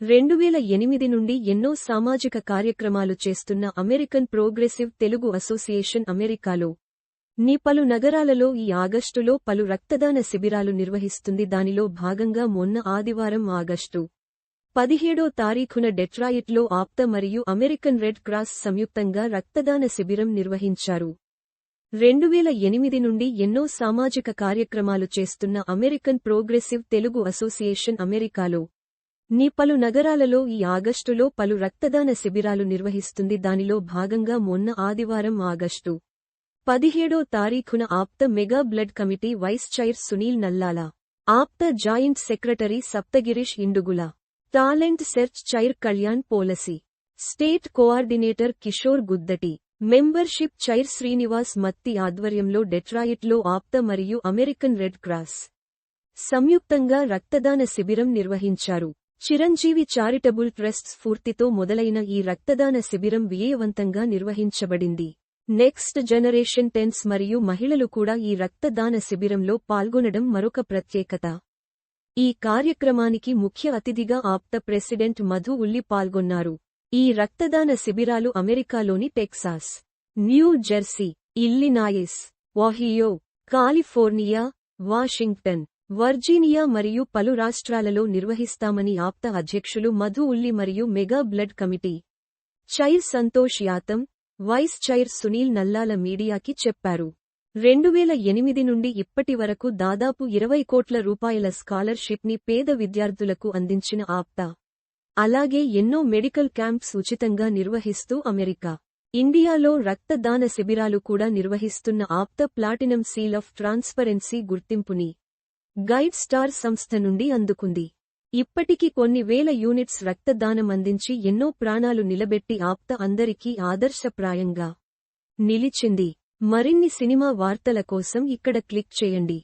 రెండువేల ఎనిమిది నుండి ఎన్నో సామాజిక కార్యక్రమాలు చేస్తున్న అమెరికన్ ప్రోగ్రెసివ్ తెలుగు అసోసియేషన్ అమెరికాలో. ని పలు నగరాలలో ఈ ఆగస్టులో పలు రక్తదాన శిబిరాలు నిర్వహిస్తుంది. దానిలో భాగంగా మొన్న ఆదివారం ఆగస్టు పదిహేడో తారీఖున డెట్రాయిట్లో ఆప్త మరియు అమెరికన్ రెడ్ క్రాస్ సంయుక్తంగా రక్తదాన శిబిరం నిర్వహించారు. రెండువేల ఎనిమిది నుండి ఎన్నో సామాజిక కార్యక్రమాలు చేస్తున్న అమెరికన్ ప్రోగ్రెసివ్ తెలుగు అసోసియేషన్ అమెరికాలో. ని పలు నగరాలలో ఈ ఆగస్టులో పలు రక్తదాన శిబిరాలు నిర్వహిస్తుంది. దానిలో భాగంగా మొన్న ఆదివారం ఆగస్టు పదిహేడో తారీఖున APTA mega blood committee vice chair Sunil Nallala APTA joint secretary Saptagirish Indugula talent search chair Kalyan Polasi state coordinator Kishore Guddati membership chair Srinivas Matti ఆధ్వర్యంలో డెట్రాయిట్లో ఆప్త మరియు అమెరికన్ రెడ్ క్రాస్ సంయుక్తంగా రక్తదాన శిబిరం నిర్వహించారు. చిరంజీవి చారిటబుల్ ట్రస్ట్ స్ఫూర్తితో మొదలైన ఈ రక్తదాన శిబిరం విజయవంతంగా నిర్వహించబడింది. నెక్స్ట్ జనరేషన్ టెన్స్ మరియు మహిళలు కూడా ఈ రక్తదాన శిబిరంలో పాల్గొనడం మరొక ప్రత్యేకత. ఈ కార్యక్రమానికి ముఖ్య అతిథిగా ఆప్త ప్రెసిడెంట్ మధు ఉల్లి పాల్గొన్నారు. ఈ రక్తదాన శిబిరాలు అమెరికాలోని Texas New Jersey Illinois Ohio California Washington Virginia మరియు పలు రాష్ట్రాలలో నిర్వహిస్తామని ఆప్త అధ్యక్షులు మధు ఉల్లి మరియు mega blood committee chair Santosh Yatham vice chair Sunil Nallala మీడియాకి చెప్పారు. రెండువేల ఎనిమిది నుండి ఇప్పటి వరకు దాదాపు ఇరవై కోట్ల రూపాయల స్కాలర్షిప్ని పేద విద్యార్థులకు అందించిన ఆప్త. అలాగే ఎన్నో మెడికల్ క్యాంప్స్ ఉచితంగా నిర్వహిస్తూ అమెరికా ఇండియాలో రక్తదాన శిబిరాలు కూడా నిర్వహిస్తున్న APTA platinum seal of transparency గుర్తింపుని గైడ్ స్టార్ సంస్థ నుండి అందుకుంది. ఇప్పటికి కొన్ని వేల యూనిట్స్ రక్తదానం అందించి ఎన్నో ప్రాణాలు నిలబెట్టి ఆప్త అందరికీ ఆదర్శప్రాయంగా నిలిచింది. మరిన్ని సినిమా వార్తల కోసం ఇక్కడ క్లిక్ చేయండి.